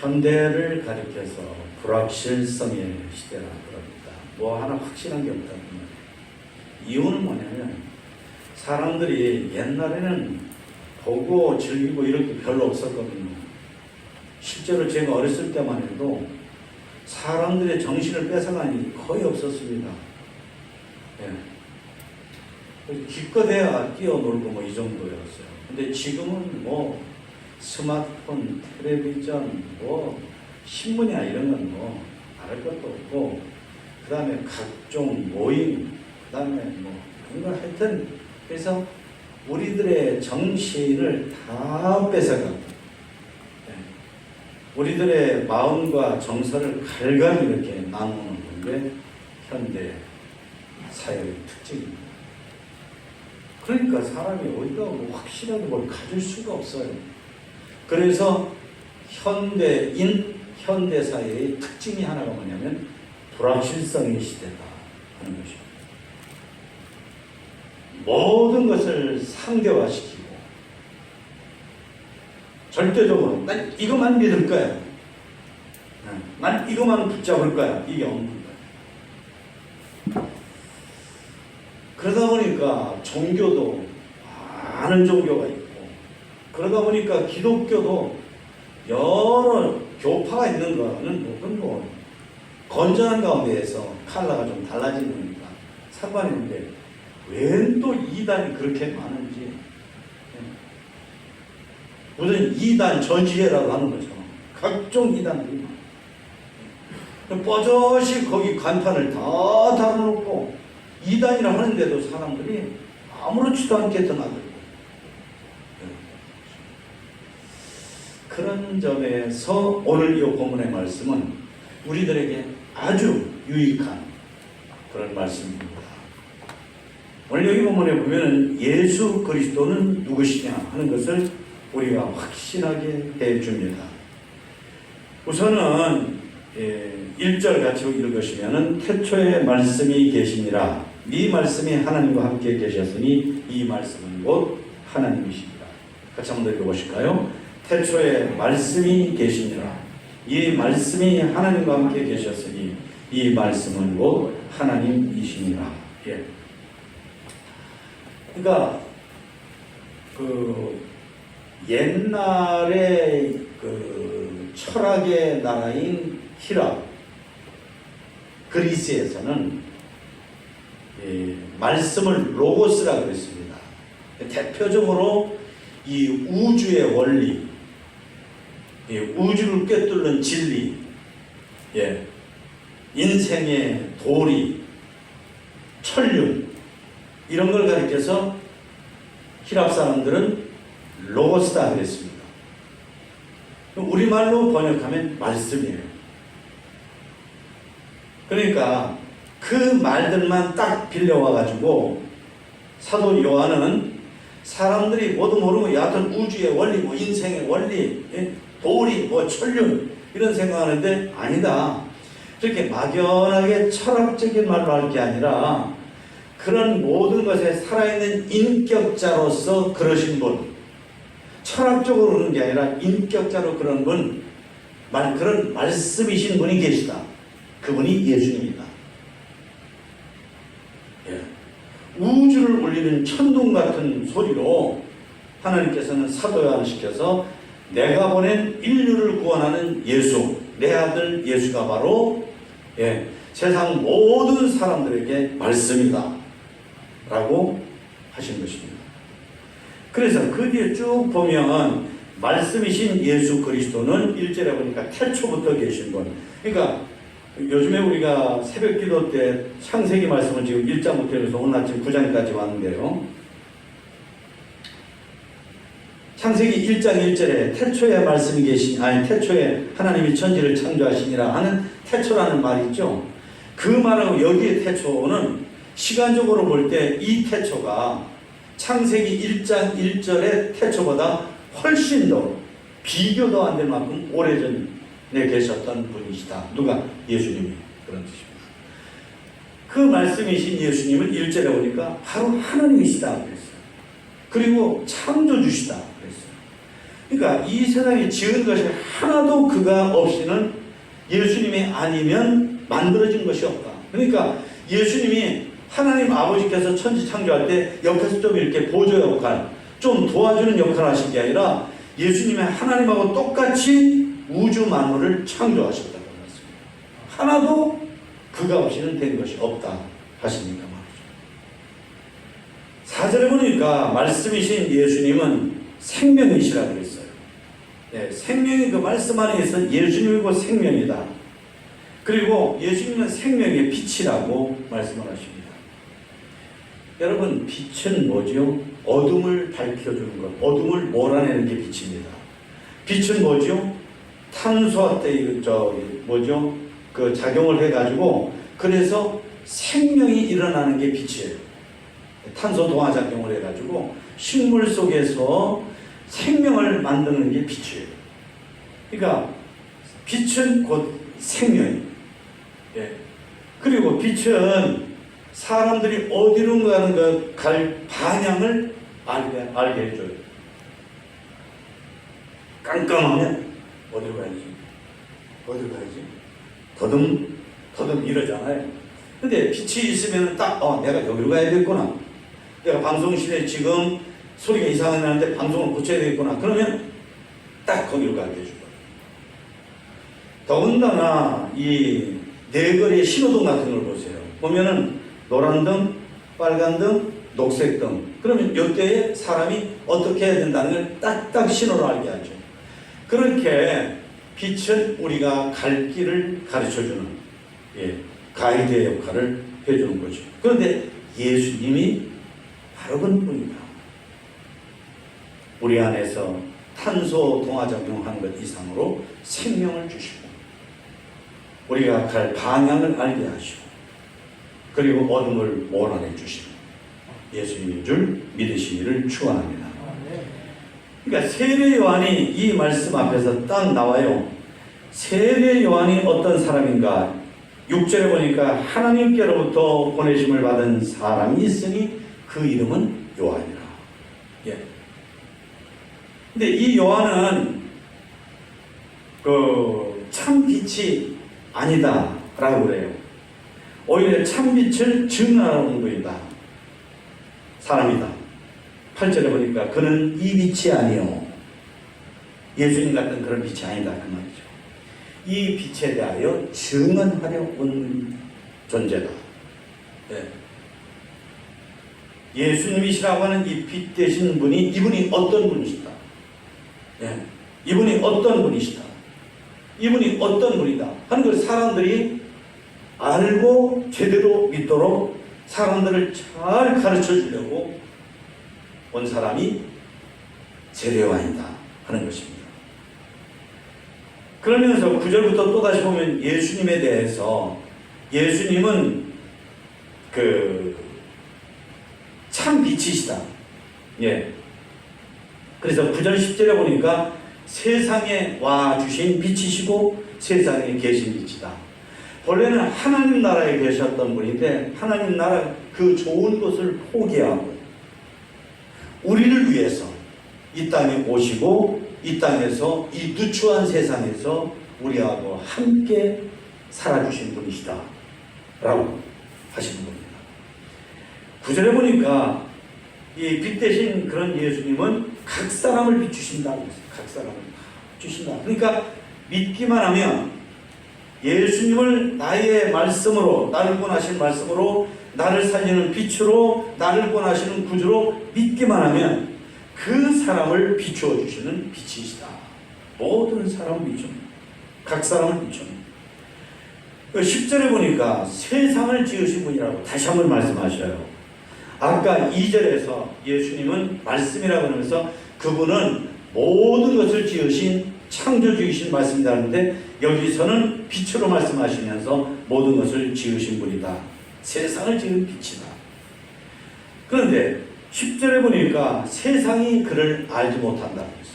현대를 가리켜서 불확실성의 시대라 그럽니다. 뭐 하나 확실한 게 없다. 그 말이에요. 이유는 뭐냐면 사람들이 옛날에는 보고 즐기고 이렇게 별로 없었거든요. 실제로 제가 어렸을 때만 해도 사람들의 정신을 일이 거의 없었습니다. 예. 기껏해야 뛰어놀고 뭐 이 정도였어요. 근데 지금은 뭐 스마트폰, 텔레비전, 뭐 신문이나 이런 건뭐 말할 것도 없고 그 다음에 각종 모임, 그 다음에 뭐 그런 걸 하여튼 그래서 우리들의 정신을 다 뺏어가고 예. 우리들의 마음과 정서를 갈갈이 이렇게 나누는 게 현대 사회의 특징입니다. 그러니까 사람이 어디가 뭐 확실하게 뭘 가질 수가 없어요. 그래서 현대인, 현대사회의 특징이 하나가 뭐냐면 불확실성의 시대다 하는 것입니다. 모든 것을 상대화시키고 절대적으로 난 이것만 믿을 거야. 네, 난 이것만 붙잡을 거야. 이게 없는 거야. 그러다 보니까 종교도 많은 종교가 있고 그러다 보니까 기독교도 여러 교파가 있는 거는 뭐 그건 뭐 건전한 가운데에서 칼라가 좀 달라지는 거니까 없는데 왜또 이단이 그렇게 많은지 예. 무슨 이단 전시회라고 하는 것처럼 각종 이단들이 많아요. 뻐젓이 거기 간판을 다 달아놓고 이단이라 하는데도 사람들이 아무렇지도 않게 떠나들고 그런 점에서 오늘 이 본문의 말씀은 우리들에게 아주 유익한 그런 말씀입니다. 오늘 여기 본문에 보면 예수 그리스도는 누구시냐 하는 것을 우리가 확실하게 해줍니다. 우선은 1절 같이 읽으시면 태초에 말씀이 계시니라 이 말씀이 하나님과 함께 계셨으니 이 말씀은 곧 하나님이십니다. 같이 한번 읽어보실까요? 태초에 말씀이 계시니라 이 말씀이 하나님과 함께 계셨으니 이 말씀은 곧 하나님이시니라. 예. 그러니까 그 옛날에 그 철학의 나라인 히라 그리스에서는 예, 말씀을 로고스라 그랬습니다. 대표적으로 이 우주의 원리, 예, 우주를 꿰뚫는 진리, 예, 인생의 도리, 천륜 이런 걸 가리켜서 히랍 사람들은 로고스다 그랬습니다. 우리말로 번역하면 말씀이에요. 그러니까 그 말들만 딱 빌려와 가지고 사도 요한은 사람들이 모두 모르고 여하튼 우주의 원리, 뭐 인생의 원리, 예, 도리, 뭐 천륜 이런 생각하는데 아니다. 그렇게 막연하게 철학적인 말로 할 게 아니라 그런 모든 것에 살아있는 인격자로서 그러신 분, 철학적으로 그러는 게 아니라 인격자로 그런 분, 말, 그런 말씀이신 분이 계시다. 그분이 예수님이다. 예. 우주를 울리는 천둥 같은 소리로 하나님께서는 사도요한을 시켜서 내가 보낸 인류를 구원하는 예수, 내 아들 예수가 바로 예, 세상 모든 사람들에게 말씀이다. 라고 하신 것입니다. 그래서 그 뒤에 쭉 보면 말씀이신 예수 그리스도는 1절에 보니까 태초부터 계신 분. 그러니까 요즘에 우리가 새벽 기도 때 창세기 말씀을 지금 1장부터 해서 오늘 아침 9장까지 왔는데요. 창세기 1장 1절에 태초에 말씀이 계신 아니 태초에 하나님이 천지를 창조하시니라 하는 태초라는 말이 있죠. 그 말하고 여기에 태초는 시간적으로 볼 때 이 태초가 창세기 1장 1절의 태초보다 훨씬 더 비교도 안 될 만큼 오래전에 계셨던 분이시다. 누가? 예수님이 그런 뜻입니다. 그 말씀이신 예수님은 1절에 보니까 바로 하나님이시다 그랬어요. 그리고 창조주시다 그러니까 이 세상에 지은 것이 하나도 그가 없이는 예수님이 아니면 만들어진 것이 없다. 그러니까 예수님이 하나님 아버지께서 천지 창조할 때 옆에서 좀 이렇게 보조 역할, 좀 도와주는 역할을 하신 게 아니라 예수님의 하나님하고 똑같이 우주 만물을 창조하셨다고 말씀입니다. 하나도 그가 없이는 된 것이 없다 하시니까 말이죠. 사절에 보니까 말씀이신 예수님은 생명이시라 그랬어요. 네, 생명이 그 말씀 안에 있어 예수님이고 생명이다. 그리고 예수님은 생명의 빛이라고 말씀을 하십니다. 여러분, 빛은 뭐죠? 어둠을 밝혀주는 것, 어둠을 몰아내는 게 빛입니다. 빛은 뭐죠? 탄소와 때, 저, 뭐죠? 그 작용을 해가지고, 그래서 생명이 일어나는 게 빛이에요. 탄소 동화 작용을 해가지고, 식물 속에서 생명을 만드는 게 빛이에요. 그러니까, 빛은 곧 생명이에요. 예. 그리고 빛은 사람들이 어디로 가는 그갈 방향을 알게, 알게 해줘요. 깜깜하면 어디로 가야지? 어디로 가야지? 더듬, 더듬 이러잖아요. 근데 빛이 있으면 딱, 어, 내가 여기로 가야겠구나. 내가 방송실에 지금 소리가 이상하게 나는데 방송을 고쳐야 되겠구나. 그러면 딱 거기로 가게 해줘요. 더군다나 이 네거리 신호등 같은 걸 보세요. 보면은 노란 등, 빨간 등, 녹색 등. 그러면 이때에 사람이 어떻게 해야 된다는 걸 딱딱 신호로 알게 하죠. 그렇게 빛은 우리가 갈 길을 가르쳐주는 예, 가이드의 역할을 해주는 거죠. 그런데 예수님이 바로 그분입니다. 우리 안에서 탄소 동화 작용하는 것 이상으로 생명을 주시고 우리가 갈 방향을 알게 하시고 그리고 어둠을 몰아내 주시는 예수님인 줄 믿으시기를 축원합니다. 그러니까 세례 요한이 이 말씀 앞에서 딱 나와요. 세례 요한이 어떤 사람인가? 6절에 보니까 하나님께로부터 보내심을 받은 사람이 있으니 그 이름은 요한이라. 예. 근데 이 요한은 그 참 빛이 아니다라고 그래요. 오히려 참 빛을 증언하는 분이다. 사람이다. 8절에 보니까 그는 이 빛이 아니요. 예수님 같은 그런 빛이 아니다. 그 말이죠. 이 빛에 대하여 증언하려 온 존재다. 네. 예수님이시라고 하는 이 빛 되신 분이 이분이 어떤 분이시다. 네. 이분이 어떤 분이시다. 이분이 어떤 분이다. 하는 걸 사람들이 알고 제대로 믿도록 사람들을 잘 가르쳐 주려고 온 사람이 세례요한이다 하는 것입니다. 그러면서 9절부터 또다시 보면 예수님에 대해서 예수님은 그 참 빛이시다. 예. 그래서 9절 10절에 보니까 세상에 와 주신 빛이시고 세상에 계신 빛이다. 본래는 하나님 나라에 계셨던 분인데 하나님 나라 그 좋은 것을 포기하고 우리를 위해서 이 땅에 오시고 이 땅에서 이 누추한 세상에서 우리하고 함께 살아주신 분이시다. 라고 하시는 겁니다. 구절에 보니까 이 빛 대신 그런 예수님은 각 사람을 비추신다. 각 사람을 주신다. 그러니까 믿기만 하면 예수님을 나의 말씀으로 나를 권하신 말씀으로 나를 살리는 빛으로 나를 권하시는 구주로 믿기만 하면 그 사람을 비추어 주시는 빛이시다. 모든 사람을 비춥니다. 각 사람을 비춥니다. 10절에 보니까 세상을 지으신 분이라고 다시 한번 말씀하셔요. 아까 2절에서 예수님은 말씀이라고 하면서 그분은 모든 것을 지으신 창조주이신 말씀이다 하는데 여기서는 빛으로 말씀하시면서 모든 것을 지으신 분이다. 세상을 지은 빛이다. 그런데 10절에 보니까 세상이 그를 알지 못한다고 했어요.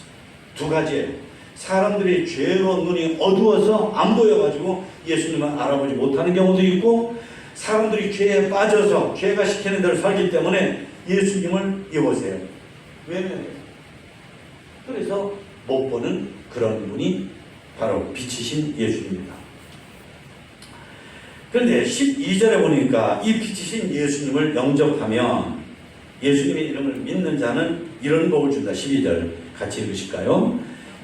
두 가지예요. 사람들이 죄로 눈이 어두워서 안 보여가지고 예수님을 알아보지 못하는 경우도 있고 사람들이 죄에 빠져서 죄가 시키는 대로 살기 때문에 예수님을 여보세요. 왜냐면 그래서 못 보는 그런 분이 바로 빛이신 예수입니다. 그런데 12절에 보니까 이 빛이신 예수님을 영접하면 예수님의 이름을 믿는 자는 이런 복을 준다. 12절 같이 읽으실까요?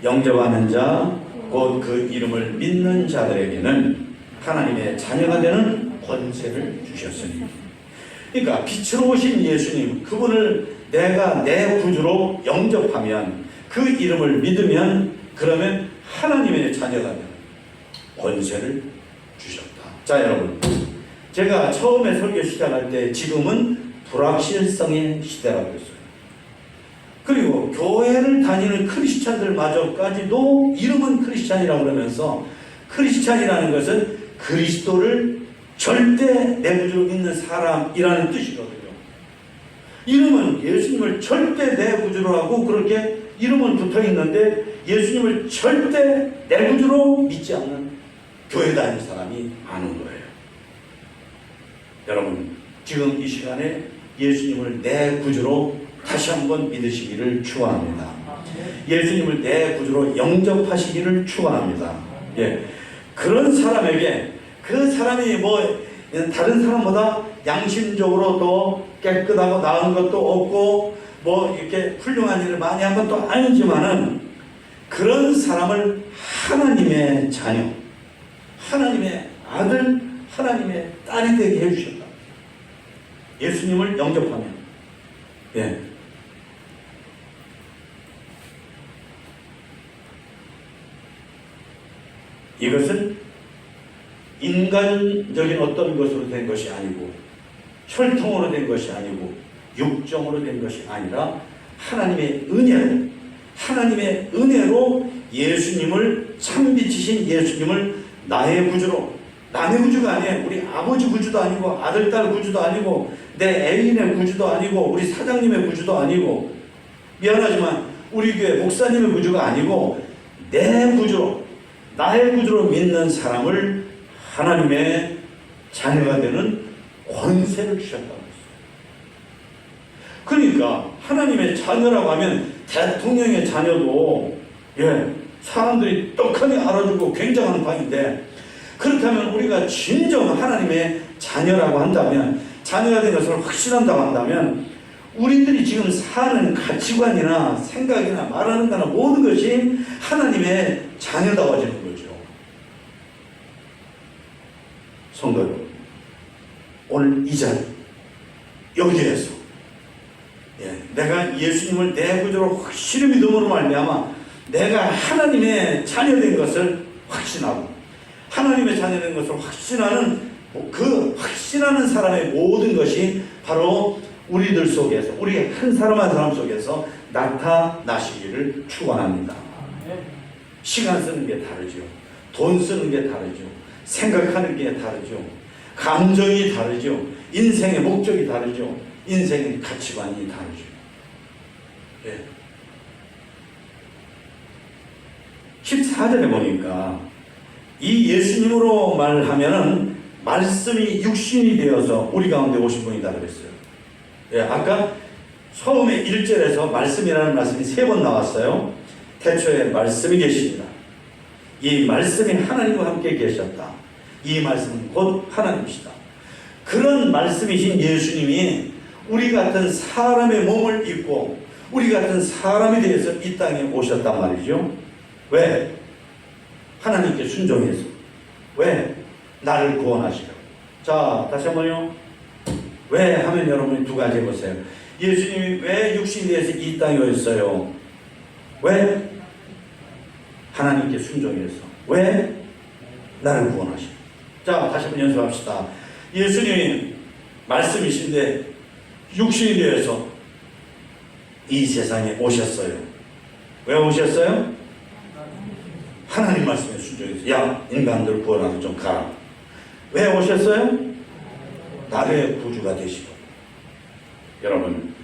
영접하는 자, 곧 그 이름을 믿는 자들에게는 하나님의 자녀가 되는 권세를 주셨으니. 그러니까 빛으로 오신 예수님, 그분을 내가 내 구주로 영접하면 그 이름을 믿으면 그러면 하나님의 자녀가 되는 권세를 주셨다. 자, 여러분. 제가 처음에 설교 시작할 때 지금은 불확실성의 시대라고 했어요. 그리고 교회를 다니는 크리스찬들마저까지도 이름은 크리스찬이라고 그러면서 크리스찬이라는 것은 그리스도를 절대 내 구주로 믿는 사람이라는 뜻이거든요. 이름은 예수님을 절대 내 구주로 하고 그렇게 이름은 붙어 있는데 예수님을 절대 내 구주로 믿지 않는 교회 다니는 사람이 많은 거예요. 여러분, 지금 이 시간에 예수님을 내 구주로 다시 한번 믿으시기를 축원합니다. 예수님을 내 구주로 영접하시기를 축원합니다. 예. 그런 사람에게 그 사람이 뭐 다른 사람보다 양심적으로 또 깨끗하고 나은 것도 없고 뭐 이렇게 훌륭한 일을 많이 한 것도 아니지만은 그런 사람을 하나님의 자녀, 하나님의 아들, 하나님의 딸이 되게 해주셨다. 예수님을 영접하면, 예. 이것은 인간적인 어떤 것으로 된 것이 아니고 혈통으로 된 것이 아니고 육정으로 된 것이 아니라 하나님의 은혜로 하나님의 은혜로 예수님을 참빛이신 예수님을 나의 구주로 남의 구주가 아니에요. 우리 아버지 구주도 아니고 아들 딸 구주도 아니고 내 애인의 구주도 아니고 우리 사장님의 구주도 아니고 미안하지만 우리 교회 목사님의 구주가 아니고 내 구주로 나의 구주로 믿는 사람을 하나님의 자녀가 되는 권세를 주셨다고 했어요. 그러니까 하나님의 자녀라고 하면 대통령의 자녀도 예, 사람들이 떡하니 알아주고 굉장한 방인데 그렇다면 우리가 진정 하나님의 자녀라고 한다면 자녀가 된 것을 확신한다고 한다면 우리들이 지금 사는 가치관이나 생각이나 말하는 거나 모든 것이 하나님의 자녀다워지는 거죠. 성도 여러분, 오늘 이 자리, 여기에서 예, 내가 예수님을 내 구주로 확실히 믿음으로 말미암아 내가 하나님의 자녀된 것을 확신하고 하나님의 자녀된 것을 확신하는 그 확신하는 사람의 모든 것이 바로 우리들 속에서 우리 한 사람 한 사람 속에서 나타나시기를 축원합니다. 시간 쓰는 게 다르죠. 돈 쓰는 게 다르죠. 생각하는 게 다르죠. 감정이 다르죠. 인생의 목적이 다르죠. 인생의 가치관이 다르죠. 예. 14절에 보니까 이 예수님으로 말하면은 말씀이 육신이 되어서 우리 가운데 오신 분이다 그랬어요. 예, 아까 처음에 1절에서 말씀이라는 말씀이 세 번 나왔어요. 태초에 말씀이 계십니다. 이 말씀이 하나님과 함께 계셨다. 이 말씀은 곧 하나님이시다. 그런 말씀이신 예수님이 우리 같은 사람의 몸을 입고 우리 같은 사람이 되어서 이 땅에 오셨단 말이죠. 왜? 하나님께 순종해서. 왜? 나를 구원하시려고. 자, 다시 한 번요. 왜 하면 여러분이 두 가지 해보세요. 예수님이 왜 육신이 돼서 이 땅에 오셨어요? 왜? 하나님께 순종해서. 왜? 나를 구원하시고. 자, 다시 한번 연습합시다. 예수님이 말씀이신데 육신이 되어서 이 세상에 오셨어요. 왜 오셨어요? 하나님 말씀에 순종해서 야 인간들 구원하고 좀 가라. 왜 오셨어요? 나의 구주가 되시고 여러분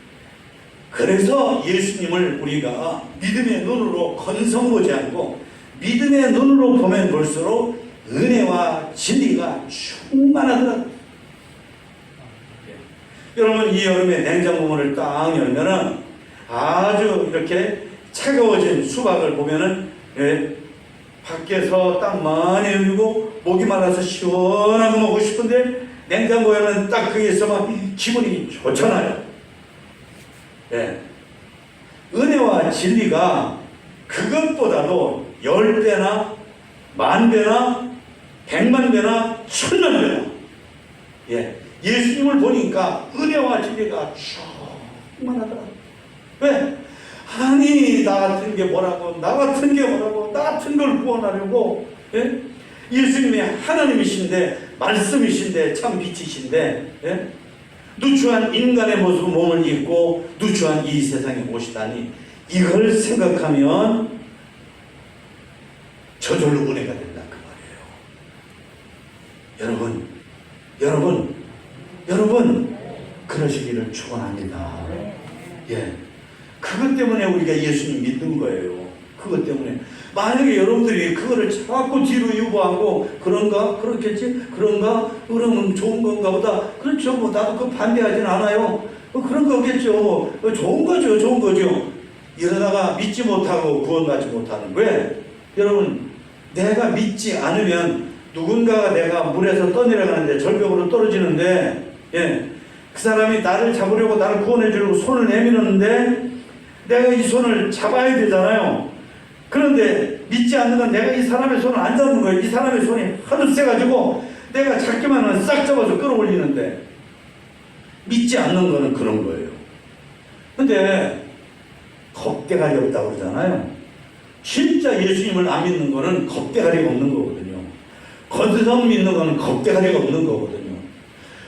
그래서 예수님을 우리가 믿음의 눈으로 건성 보지 않고 믿음의 눈으로 보면 볼수록 은혜와 진리가 충만하더라. 여러분 이 여름에 냉장고 문을 딱 열면은 아주 이렇게 차가워진 수박을 보면은 예, 밖에서 딱 많이 흘리고 목이 말라서 시원하게 먹고 싶은데 냉장고에는 딱 그게 있으면 기분이 좋잖아요. 예. 은혜와 진리가 그것보다도 열 배나 만 배나 백만 배나 천만 배나 예. 예수님을 보니까 은혜와 진리가 충만하더라. 왜? 아니 나 같은 게 뭐라고 나 같은 게 뭐라고 나 같은 걸 구원하려고 예? 예수님이 하나님이신데 말씀이신데 참 빛이신데 예? 누추한 인간의 모습 몸을 입고 누추한 이 세상에 오시다니 이걸 생각하면 저절로 은혜가 된다 그 말이에요. 여러분, 여러분, 여러분 그러시기를 축원합니다. 예, 그것 때문에 우리가 예수님 믿는 거예요. 그것 때문에 만약에 여러분들이 그거를 자꾸 뒤로 유보하고 그런가? 그렇겠지? 그런가? 그러면 좋은 건가 보다. 그렇죠. 뭐 나도 그 반대하진 않아요. 뭐 그런 거겠죠. 뭐 좋은 거죠. 좋은 거죠. 이러다가 믿지 못하고 구원받지 못하는. 왜? 여러분 내가 믿지 않으면 누군가가 내가 물에서 떠내려가는데 절벽으로 떨어지는데 예, 그 사람이 나를 잡으려고 나를 구원해 주려고 손을 내미는데 내가 이 손을 잡아야 되잖아요. 그런데 믿지 않는 건 내가 이 사람의 손을 안 잡는 거예요. 이 사람의 손이 하도 세가지고 내가 잡기만 하면 싹 잡아서 끌어올리는데 믿지 않는 거는 그런 거예요. 근데 겁대가리 없다고 그러잖아요. 진짜 예수님을 안 믿는 거는 겁대가리가 없는 거거든요. 건세성 믿는 거는 겁대가리가 없는 거거든요.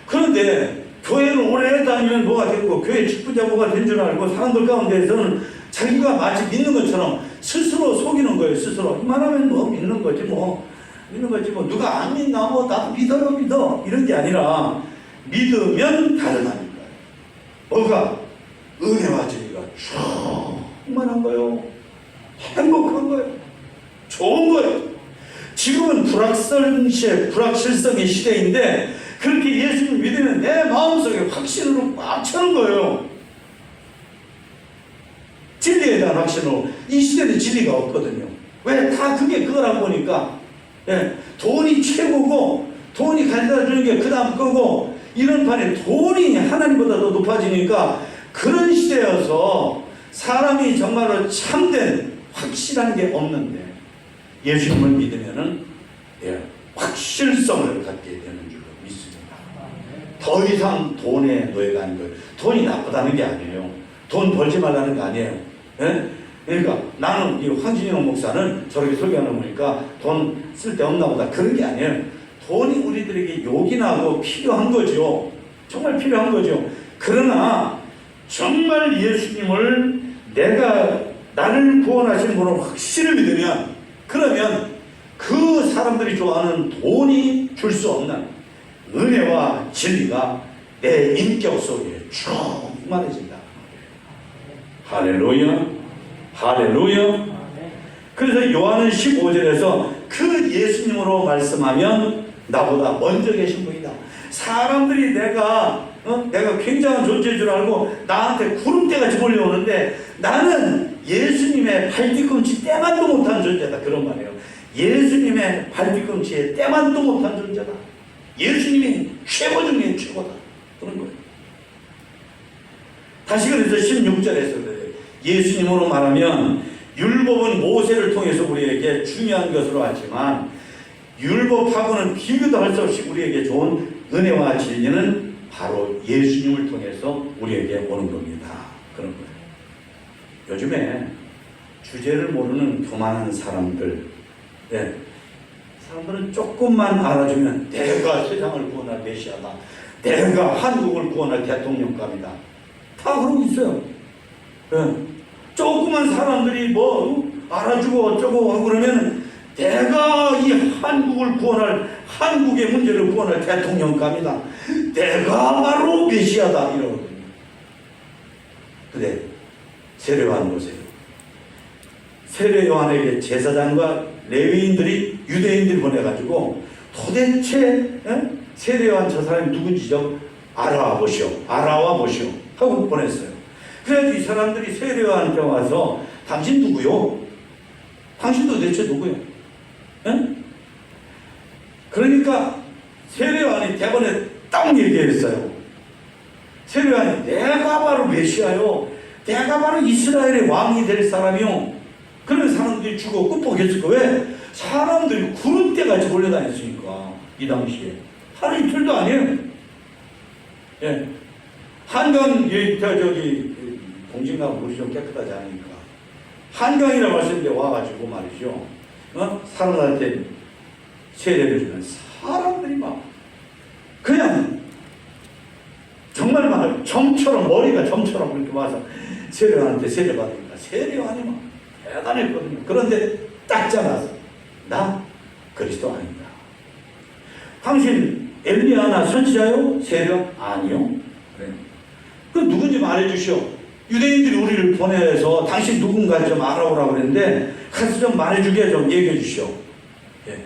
그런데 교회를 오래 다니면 뭐가 되고 교회 직분자 뭐가 된 줄 알고 사람들 가운데에서는 자기가 마치 믿는 것처럼 스스로 속이는 거예요. 스스로 이만하면 뭐 믿는 거지 뭐 믿는 거지 뭐 누가 안 믿나 뭐 나도 믿어요 믿어 이런 게 아니라 믿으면 거예요. 뭐가 은혜와 진리가 충만한 거예요. 행복한 거예요. 좋은 거예요. 지금은 불확실시, 불확실성의 시대인데 그렇게 예수님 믿으면 내 마음속에 확신으로 꽉 차는 거예요. 진리에 대한 확신으로 이 시대는 진리가 없거든요. 왜 다 그게 그거라고 보니까 예, 돈이 최고고 돈이 가져다 주는 게 그 다음 거고 이런 판에 돈이 하나님보다 더 높아지니까 그런 시대여서 사람이 정말로 참된 확실한 게 없는데 예수님을 믿으면은 예, 확실성을 갖게 되는 줄로 믿습니다. 더 이상 돈에 노예가 아닌 거예요. 돈이 나쁘다는 게 아니에요. 돈 벌지 말라는 게 아니에요. 예? 그러니까 나는 이 황진영 목사는 저렇게 설교하는 거니까 돈 쓸데 없나 보다 그런 게 아니에요. 돈이 우리들에게 요긴하고 필요한 거죠. 정말 필요한 거죠. 그러나 정말 예수님을 내가 나를 구원하신 분을 확실히 믿으면 그러면 그 사람들이 좋아하는 돈이 줄 수 없는 은혜와 진리가 내 인격 속에 충만해진다. 할렐루야, 할렐루야. 그래서 요한은 15절에서 그 예수님으로 말씀하면 나보다 먼저 계신 분이다. 사람들이 내가 어? 내가 굉장한 존재인 줄 알고 나한테 구름대같이 몰려오는데 나는 예수님의 발뒤꿈치 때만도 못한 존재다. 그런 말이에요. 예수님의 발뒤꿈치에 때만도 못한 존재다. 예수님이 최고 중에 최고다. 그런 거예요. 다시 그래서 16절에서 그래요. 예수님으로 말하면 율법은 모세를 통해서 우리에게 중요한 것으로 하지만 율법하고는 비교도 할 수 없이 우리에게 좋은 은혜와 진리는 바로 예수님을 통해서 우리에게 오는 겁니다. 그런 거예요. 요즘에 주제를 모르는 교만한 사람들, 네. 사람들은 조금만 알아주면 내가 세상을 구원할 메시아다. 내가 한국을 구원할 대통령감이다. 다 그러고 있어요. 네. 조그만 사람들이 뭐 알아주고 어쩌고 하고 그러면 내가 이 한국을 구원할 한국의 문제를 구원할 대통령감이다. 내가 바로 메시아다 이러거든요. 세례 요한 보세요. 세례 요한에게 제사장과 레위인들이 유대인들이 보내가지고 도대체 에? 세례 요한 저 사람이 누군지 좀 알아와 보시오. 알아와 보시오. 하고 보냈어요. 그래서 이 사람들이 세례 요한한테 와서 다 당신 누구요? 당신 도대체 누구요? 예? 그러니까 세례요한이 대번에 딱 얘기했어요. 세례요한이 내가 바로 메시아요. 내가 바로 이스라엘의 왕이 될 사람이요. 그런 사람들이 끝보겠을 거 왜? 사람들이 구름 때같이 몰려다녔으니까 이 당시에 하루 이틀도 아니에요. 예. 한강 예, 저, 저기 공진강 물이 좀 깨끗하지 않으니까 한강이라고 하시는데 와가지고 말이죠. 어? 사람들한테 세례를 주면 사람들이 막 그냥 정말 막 점처럼 머리가 점처럼 이렇게 와서 세례한테 세례 받으니까 세례하니 막 대단했거든요. 그런데 딱 잘라서 나 그리스도 아니다. 당신 엘리야나 선지자요? 세례 아니요. 그 누군지 말해주시오. 유대인들이 우리를 보내서 당신 누군가 좀 알아오라고 그랬는데 가서 좀 말해주게 좀 얘기해 주시오. 예.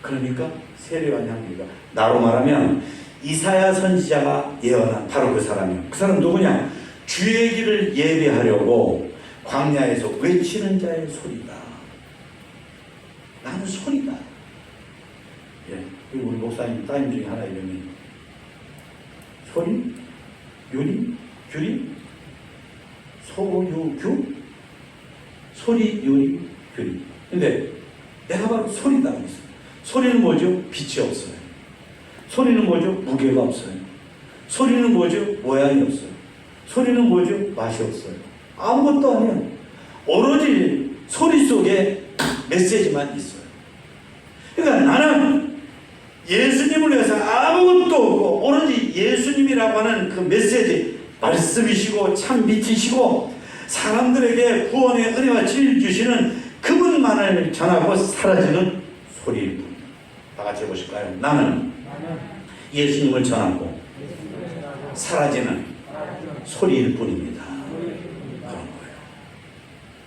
그러니까 세례요한이 합니다. 나로 말하면 이사야 선지자가 예언한 바로 그 사람이요. 그 사람 누구냐? 주의 길을 예배하려고 광야에서 외치는 자의 소리다. 나는 소리다. 예. 그리고 우리 목사님 따님 중에 하나 이름이 소리, 유리, 규리, 소유규, 소리, 유리, 규리. 근데 내가 바로 소리다. 소리는 뭐죠? 빛이 없어요. 소리는 뭐죠? 무게가 없어요. 소리는 뭐죠? 모양이 없어요. 소리는 뭐죠? 맛이 없어요. 아무것도 아니에요. 오로지 소리 속에 메시지만 있어요. 그러니까 나는 예수님을 위해서 아무것도 없고 오로지 예수님이라고 하는 그 메시지 말씀이시고 참 빛이시고 사람들에게 구원의 은혜와 진리를 주시는 그분만을 전하고 사라지는 소리일 뿐. 다 같이 해보실까요? 나는 예수님을 전하고 사라지는 소리일 뿐입니다. 그런 거예요.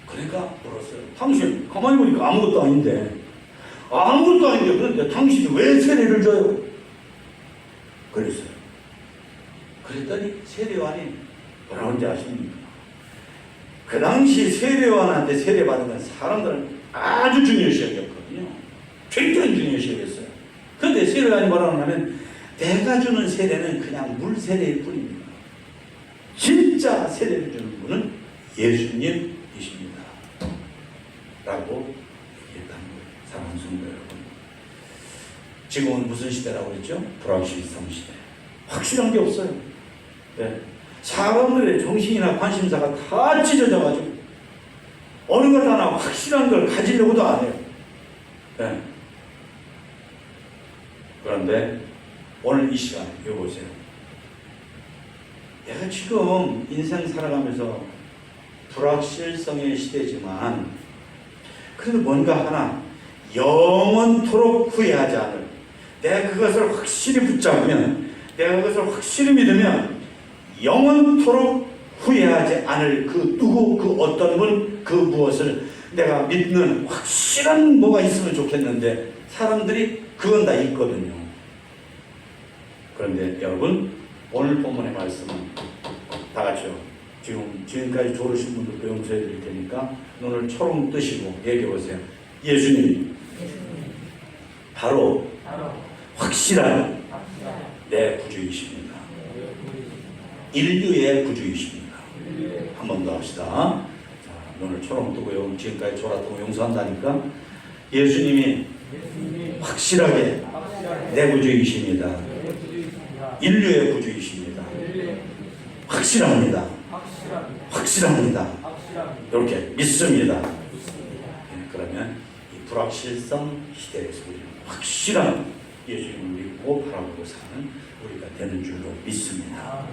그러니까 물었어요. 당신 가만히 보니까 아무것도 아닌데 아무것도 아닌데 그런데 당신이 왜 세례를 줘요? 그랬어요. 뭐라고 지 아십니까? 그 당시 세례요한한테 세례받은 건 사람들은 아주 중요시 여겼거든요. 굉장히 중요시 여겼어요. 그런데 세례요한이 뭐라고 하면 내가 주는 세례는 그냥 물 세례일 뿐입니다. 진짜 세례를 주는 분은 예수님이십니다. 라고 얘기했다는 거예요. 성도 여러분. 지금은 무슨 시대라고 그랬죠? 불확실성 시대. 확실한 게 없어요. 네. 사람들의 정신이나 관심사가 다 찢어져가지고 어느 것 하나 확실한 걸 가지려고도 안 해요. 네. 그런데 오늘 이 시간 이거 보세요. 내가 지금 인생 살아가면서 불확실성의 시대지만 그래도 뭔가 하나 영원토록 후회하지 않을 내가 그것을 확실히 붙잡으면 내가 그것을 확실히 믿으면 영원토록 후회하지 않을 그 누구 그 어떤 분 그 무엇을 내가 믿는 확실한 뭐가 있으면 좋겠는데 사람들이 그건 다 있거든요. 그런데 여러분 오늘 본문의 말씀은 다 같이요. 지금 지금까지 조르신 분들도 용서해 드릴 테니까 눈을 초롱 뜨시고 얘기해 보세요. 예수님 바로 확실한 내 구주이십니다. 인류의 구주이십니다. 한 번 더 합시다. 자, 눈을 초롱 뜨고요. 지금까지 졸았던 용서한다니까 예수님이 확실하게 내 구주이십니다. 인류의 구주이십니다. 확실합니다. 확실합니다. 이렇게 믿습니다. 네, 그러면 이 불확실성 시대에서 우리는 확실한 예수님을 믿고 바라보고 사는 우리가 되는 줄로 믿습니다.